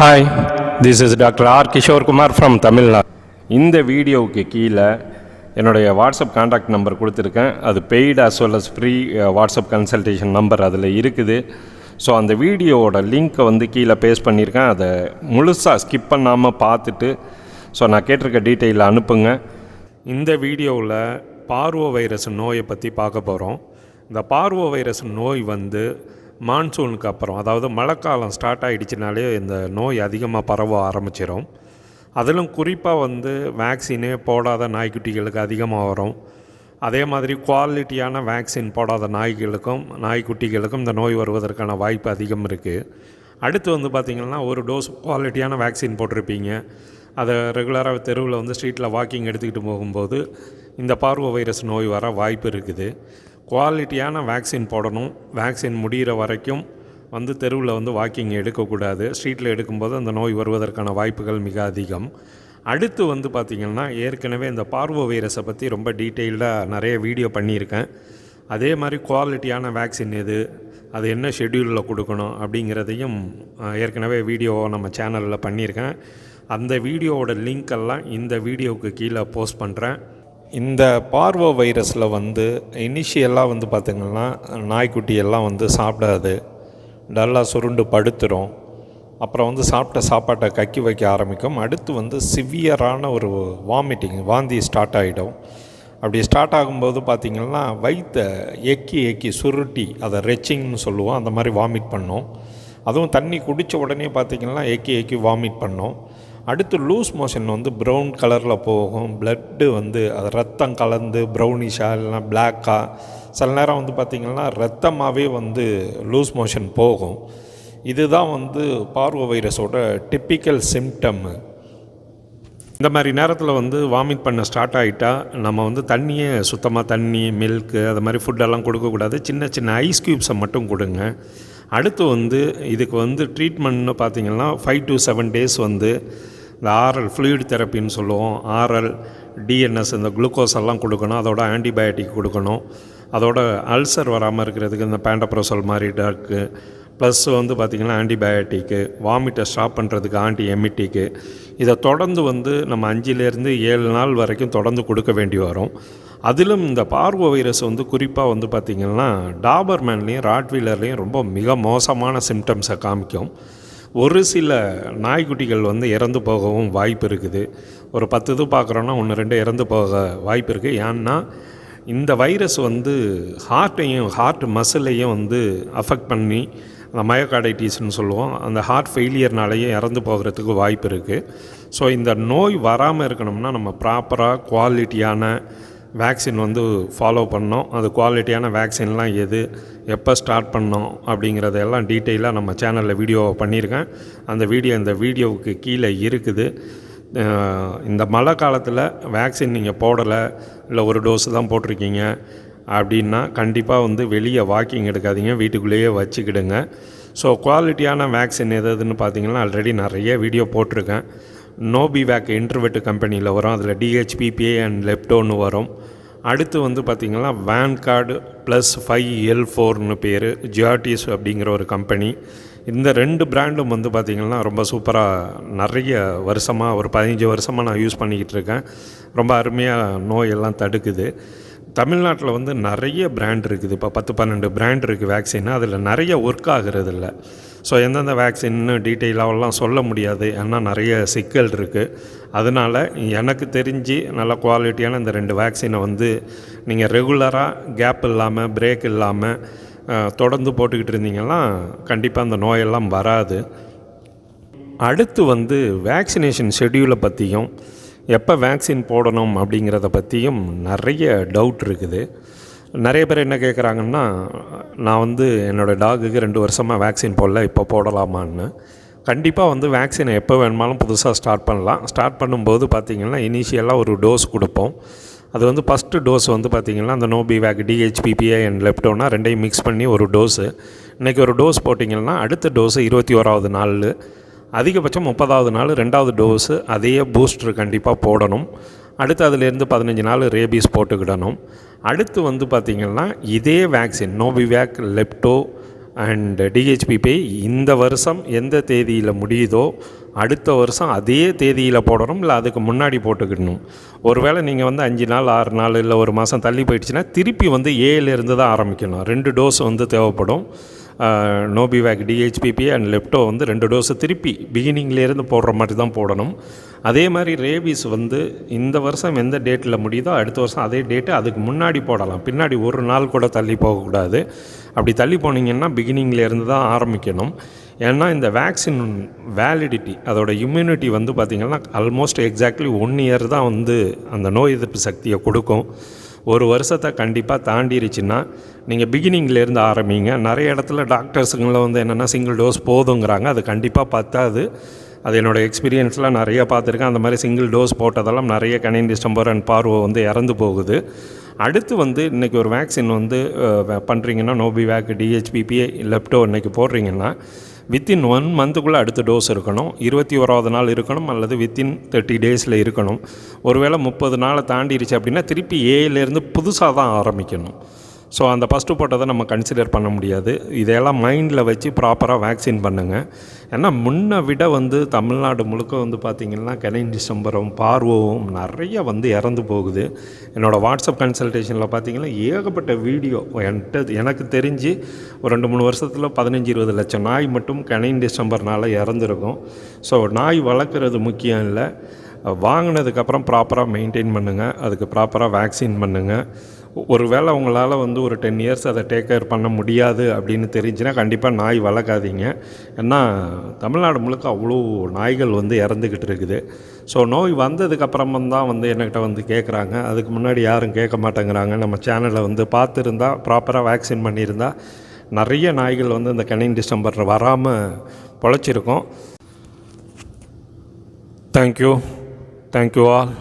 Hi this is doctor R Kishore Kumar from Tamil Nadu இந்த வீடியோவுக்கு கீழே என்னுடைய வாட்ஸ்அப் காண்டாக்ட் நம்பர் கொடுத்துருக்கேன். அது paid as well as free WhatsApp consultation number அதில் இருக்குது. ஸோ அந்த வீடியோவோட லிங்க்கை வந்து கீழே பேஸ்ட் பண்ணியிருக்கேன். அதை முழுசாக ஸ்கிப் பண்ணாமல் பார்த்துட்டு ஸோ நான் கேட்டிருக்க டீட்டெயிலில் அனுப்புங்க. இந்த வீடியோவில் பார்வோ வைரஸ் நோயை பற்றி பார்க்க போகிறோம் இந்த பார்வோ வைரஸ் நோய் வந்து மான்சூனுக்கு அப்புறம் அதாவது மழைக்காலம் ஸ்டார்ட் ஆகிடுச்சினாலே இந்த நோய் அதிகமாக பரவ ஆரம்பிச்சிடும் அதிலும் குறிப்பாக வந்து வேக்சினே போடாத நாய்க்குட்டிகளுக்கு அதிகமாக வரும். அதே மாதிரி குவாலிட்டியான வேக்சின் போடாத நாய்களுக்கும் நாய்க்குட்டிகளுக்கும் இந்த நோய் வருவதற்கான வாய்ப்பு அதிகம் இருக்குது அடுத்து வந்து பார்த்திங்கன்னா ஒரு டோஸ் குவாலிட்டியான வேக்சின் போட்டிருப்பீங்க. அதை ரெகுலராக தெருவில் வந்து ஸ்ட்ரீட்டில் வாக்கிங் எடுத்துக்கிட்டு போகும்போது இந்த பார்வோ வைரஸ் நோய் வர வாய்ப்பு இருக்குது. குவாலிட்டியான வேக்சின் போடணும். வேக்சின் முடிகிற வரைக்கும் வந்து தெருவில் வந்து வாக்கிங் எடுக்கக்கூடாது. ஸ்ட்ரீட்டில் எடுக்கும்போது அந்த நோய் வருவதற்கான வாய்ப்புகள் மிக அதிகம். அடுத்து வந்து பார்த்திங்கன்னா ஏற்கனவே இந்த பார்வோ வைரஸை பற்றி ரொம்ப டீட்டெயில்டாக நிறைய வீடியோ பண்ணியிருக்கேன். அதே மாதிரி குவாலிட்டியான வேக்சின் எது அது என்ன ஷெட்யூலில் கொடுக்கணும் அப்படிங்கிறதையும் ஏற்கனவே வீடியோ நம்ம சேனலில் பண்ணியிருக்கேன். அந்த வீடியோவோட லிங்க் எல்லாம் இந்த வீடியோவுக்கு கீழே போஸ்ட் பண்ணுறேன் இந்த பார்வோ வைரஸில் வந்து இனிஷியலாக வந்து பார்த்திங்கன்னா நாய்க்குட்டியெல்லாம் வந்து சாப்பிடாது. டல்லாக சுருண்டு படுத்துரும். அப்புறம் வந்து சாப்பிட்ட சாப்பாட்டை கக்கி வைக்க ஆரம்பிக்கும். அடுத்து வந்து சிவியரான ஒரு வாமிட்டிங் வாந்தி ஸ்டார்ட் ஆகிடும் அப்படி ஸ்டார்ட் ஆகும்போது பார்த்திங்கன்னா வயிற்றை எக்கி எக்கி சுருட்டி அதை ரெச்சிங்னு சொல்லுவோம். அந்த மாதிரி வாமிட் பண்ணும். அதுவும் தண்ணி குடித்த உடனே பார்த்திங்கன்னா எக்கி எக்கி வாமிட் பண்ணும். அடுத்து லூஸ் மோஷன் வந்து ப்ரௌன் கலரில் போகும். பிளட்டு வந்து அது ரத்தம் கலந்து ப்ரௌனிஷாக இல்லைனா பிளாக்காக சில நேரம் வந்து பார்த்திங்கன்னா ரத்தமாகவே வந்து லூஸ் மோஷன் போகும். இதுதான் வந்து பார்வோ வைரஸோட டிப்பிக்கல் சிம்டம்மு இந்த மாதிரி நேரத்தில் வந்து வாமிட் பண்ண ஸ்டார்ட் ஆகிட்டா நம்ம வந்து தண்ணியை சுத்தமாக தண்ணி மில்க்கு அது மாதிரி ஃபுட்டெல்லாம் கொடுக்கக்கூடாது. சின்ன சின்ன ஐஸ் க்யூப்ஸை மட்டும் கொடுங்க. அடுத்து வந்து இதுக்கு வந்து ட்ரீட்மெண்ட்னு பார்த்திங்கன்னா ஃபைவ் டு செவன் டேஸ் வந்து இந்த ஆரல் ஃப்ளூயிட் தெரப்பின்னு சொல்லுவோம். ஆரல் டிஎன்எஸ் இந்த குளுக்கோஸ் எல்லாம் கொடுக்கணும். அதோட ஆன்டிபயோட்டிக் கொடுக்கணும். அதோட அல்சர் வராமல் இருக்கிறதுக்கு இந்த பேண்டப்ரோசல் மாதிரி டாக்கு ப்ளஸ் வந்து பார்த்திங்கன்னா ஆன்டிபயோட்டிக்கு வாமிட்டை ஸ்டாப் பண்ணுறதுக்கு ஆன்டி எமிட்டிக்கு இதை தொடர்ந்து வந்து நம்ம அஞ்சுலேருந்து ஏழு நாள் வரைக்கும் தொடர்ந்து கொடுக்க வேண்டி வரும். அதிலும் இந்த பார்வோ வைரஸ் வந்து குறிப்பாக வந்து பார்த்திங்கன்னா டாபர்மேன்லேயும் ராட்வீலர்லேயும் ரொம்ப மிக மோசமான சிம்டம்ஸை காமிக்கும். ஒரு சில நாய்க்குட்டிகள் வந்து இறந்து போகவும் வாய்ப்பு இருக்குது. ஒரு பத்து இது பார்க்குறோன்னா ஒன்று ரெண்டு இறந்து போக வாய்ப்பு இருக்குது ஏன்னா இந்த வைரஸ் வந்து ஹார்ட்டையும் ஹார்ட் மசிலையும் வந்து அஃபெக்ட் பண்ணி அந்த மயோகார்டைட்டிஸ்னு சொல்லுவோம் அந்த ஹார்ட் ஃபெயிலியர்னாலேயே இறந்து போகிறதுக்கு வாய்ப்பு இருக்குது ஸோ இந்த நோய் வராமல் இருக்கணும்னா நம்ம ப்ராப்பராக குவாலிட்டியான வேக்சின் வந்து ஃபாலோ பண்ணோம். அது குவாலிட்டியான வேக்சின்லாம் எது எப்போ ஸ்டார்ட் பண்ணோம் அப்படிங்கிறதெல்லாம் டீட்டெயிலாக நம்ம சேனலில் வீடியோ பண்ணியிருக்கேன். அந்த வீடியோ இந்த வீடியோவுக்கு கீழே இருக்குது. இந்த மழை காலத்தில் வேக்சின் நீங்கள் போடலை இல்லை ஒரு டோஸ் தான் போட்டிருக்கீங்க அப்படின்னா கண்டிப்பாக வந்து வெளியே வாக்கிங் எடுக்காதீங்க வீட்டுக்குள்ளேயே வச்சுக்கிடுங்க. ஸோ குவாலிட்டியான வேக்சின் எது எதுன்னு பார்த்தீங்கன்னா ஆல்ரெடி நிறைய வீடியோ போட்டிருக்கேன். நோபிவேக் இன்டர்வெட்டு கம்பெனியில் வரும். அதில் டிஹெச்பிபிஏ அண்ட் லெப்டோன்னு வரும். அடுத்து வந்து பார்த்திங்கன்னா van card plus five L ஃபோர்னு பேர். ஜியாட்டிஸ் அப்படிங்கிற ஒரு கம்பெனி இந்த ரெண்டு பிராண்டும் வந்து பார்த்திங்கன்னா ரொம்ப சூப்பராக நிறைய வருஷமாக ஒரு பதினஞ்சு வருஷமாக நான் யூஸ் பண்ணிக்கிட்டு இருக்கேன். ரொம்ப அருமையாக நோயெல்லாம் தடுக்குது. தமிழ்நாட்டில் வந்து நிறைய பிராண்ட் இருக்குது. இப்போ பத்து பன்னெண்டு பிராண்ட் இருக்குது வேக்சின் அதில் நிறைய ஒர்க் ஆகிறது இல்லை ஸோ எந்தெந்த வேக்சின்னு டீட்டெயிலாகலாம் சொல்ல முடியாது. ஏன்னா நிறைய சிக்கல் இருக்குது அதனால் எனக்கு தெரிஞ்சு நல்ல குவாலிட்டியான இந்த ரெண்டு வேக்சினை வந்து நீங்கள் ரெகுலராக கேப் இல்லாமல் பிரேக் இல்லாமல் தொடர்ந்து போட்டுக்கிட்டு இருந்தீங்கன்னா கண்டிப்பாக அந்த நோயெல்லாம் வராது. அடுத்து வந்து வேக்சினேஷன் ஷெட்யூலை பற்றியும் எப்போ வேக்சின் போடணும் அப்படிங்கிறத பற்றியும் நிறைய டவுட் இருக்குது. நிறைய பேர் என்ன கேட்குறாங்கன்னா நான் வந்து என்னோடய டாகுக்கு ரெண்டு வருஷமாக வேக்சின் போடல இப்போ போடலாமான்னு. கண்டிப்பாக வந்து வேக்சினை எப்போ வேணுமாலும் புதுசாக ஸ்டார்ட் பண்ணலாம். ஸ்டார்ட் பண்ணும்போது பார்த்திங்கன்னா இனிஷியலாக ஒரு டோஸ் கொடுப்போம். அது வந்து ஃபஸ்ட்டு டோஸ் வந்து பார்த்திங்கன்னா அந்த நோபிவேக் டிஹெச்பிபிஏ அண்ட் லெப்டோனா ரெண்டையும் மிக்ஸ் பண்ணி ஒரு டோஸு இன்றைக்கி ஒரு டோஸ் போட்டிங்கன்னா அடுத்த டோஸு இருபத்தி ஓராவது நாள் அதிகபட்சம் முப்பதாவது நாள் ரெண்டாவது டோஸு அதே பூஸ்டர் கண்டிப்பாக போடணும். அடுத்து அதுலேருந்து பதினஞ்சு நாள் ரேபீஸ் போட்டுக்கிடணும். அடுத்து வந்து பார்த்திங்கன்னா இதே vaccine Nobivac lepto and DHPP இந்த வருஷம் எந்த தேதியில் முடியுதோ அடுத்த வருஷம் அதே தேதியில் போடணும் இல்லை அதுக்கு முன்னாடி போட்டுக்கிடணும். ஒருவேளை நீங்கள் வந்து அஞ்சு நாள் ஆறு நாள் இல்லை ஒரு மாதம் தள்ளி போயிடுச்சுன்னா திருப்பி வந்து ஏலேருந்து தான் ஆரம்பிக்கணும். ரெண்டு டோஸ் வந்து தேவைப்படும். நோபிவேக் டிஹெச்பிபி அண்ட் லெப்டோ வந்து ரெண்டு டோஸு திருப்பி பிகினிங்லேருந்து போடுற மாதிரி தான் போடணும். அதே மாதிரி ரேபிஸ் வந்து இந்த வருஷம் எந்த டேட்டில் முடியுதோ அடுத்த வருஷம் அதே டேட்டு அதுக்கு முன்னாடி போடலாம். பின்னாடி ஒரு நாள் கூட தள்ளி போகக்கூடாது. அப்படி தள்ளி போனீங்கன்னா பிகினிங்லேருந்து தான் ஆரம்பிக்கணும். ஏன்னா இந்த வேக்சின் வேலிடிட்டி அதோட இம்யூனிட்டி வந்து பார்த்திங்கன்னா ஆல்மோஸ்ட் எக்ஸாக்ட்லி ஒன் இயர் தான் வந்து அந்த நோய் எதிர்ப்பு சக்தியை கொடுக்கும். ஒரு வருஷத்தை கண்டிப்பாக தாண்டிருச்சுன்னா நீங்கள் பிகினிங்லேருந்து ஆரம்பிங்க. நிறைய இடத்துல டாக்டர்ஸுங்களை வந்து என்னென்னா சிங்கிள் டோஸ் போதுங்கிறாங்க. அது கண்டிப்பாக பத்தாது. அது என்னோடய எக்ஸ்பீரியன்ஸ்லாம் நிறைய பார்த்துருக்கேன். அந்த மாதிரி சிங்கிள் டோஸ் போட்டதெல்லாம் நிறைய கனின் டிஸ்டம்பர் அண்ட் பார்வை வந்து இறந்து போகுது. அடுத்து வந்து இன்றைக்கி ஒரு வேக்சின் வந்து பண்ணுறீங்கன்னா நோபிவேக் டிஹெச்பிபிஏ லெப்டோ இன்றைக்கி போடுறீங்கன்னா வித்தின் ஒன் மந்த்துக்குள்ளே அடுத்த டோஸ் இருக்கணும். இருபத்தி ஓராவது நாள் இருக்கணும் அல்லது வித்தின் தேர்ட்டி டேஸில் இருக்கணும். ஒருவேளை முப்பது நாளை தாண்டிடுச்சு அப்படின்னா திருப்பி ஏலேருந்து புதுசாக தான் ஆரம்பிக்கணும். ஸோ அந்த ஃபஸ்ட்டு போட்டதை நம்ம கன்சிடர் பண்ண முடியாது. இதையெல்லாம் மைண்டில் வச்சு ப்ராப்பராக வேக்சின் பண்ணுங்கள் ஏன்னா முன்னை விட வந்து தமிழ்நாடு முழுக்க வந்து பார்த்திங்கன்னா கெனைன் டிசம்பரும் பார்வோவும் நிறைய வந்து இறந்து போகுது. என்னோடய வாட்ஸ்அப் கன்சல்டேஷனில் பார்த்திங்கன்னா ஏகப்பட்ட வீடியோ என்கிட்ட எனக்கு தெரிஞ்சு ஒரு ரெண்டு மூணு வருஷத்தில் பதினஞ்சு இருபது லட்சம் நாய் மட்டும் கெனைன் டிசம்பர்னால் இறந்துருக்கும். ஸோ நாய் வளர்க்குறது முக்கியம் இல்லை. வாங்கினதுக்கப்புறம் ப்ராப்பராக மெயின்டைன் பண்ணுங்கள் அதுக்கு ப்ராப்பராக வேக்சின் பண்ணுங்கள் ஒரு வேளை உங்களால் வந்து ஒரு டென் இயர்ஸ் அதை டேக் கேர் பண்ண முடியாது அப்படின்னு தெரிஞ்சுன்னா கண்டிப்பாக நாய் வளர்க்காதீங்க. ஏன்னா தமிழ்நாடு முழுக்க அவ்வளோ நாய்கள் வந்து இறந்துக்கிட்டு இருக்குது. ஸோ நோய் வந்ததுக்கப்புறமும் தான் வந்து என்கிட்ட வந்து கேட்குறாங்க அதுக்கு முன்னாடி யாரும் கேட்க மாட்டேங்கிறாங்க. நம்ம சேனலை வந்து பார்த்துருந்தா ப்ராப்பராக வேக்சின் பண்ணியிருந்தா நிறைய நாய்கள் வந்து இந்த கனின் டிசம்பர் வராமல் பொழைச்சிருக்கோம். Thank you thank you all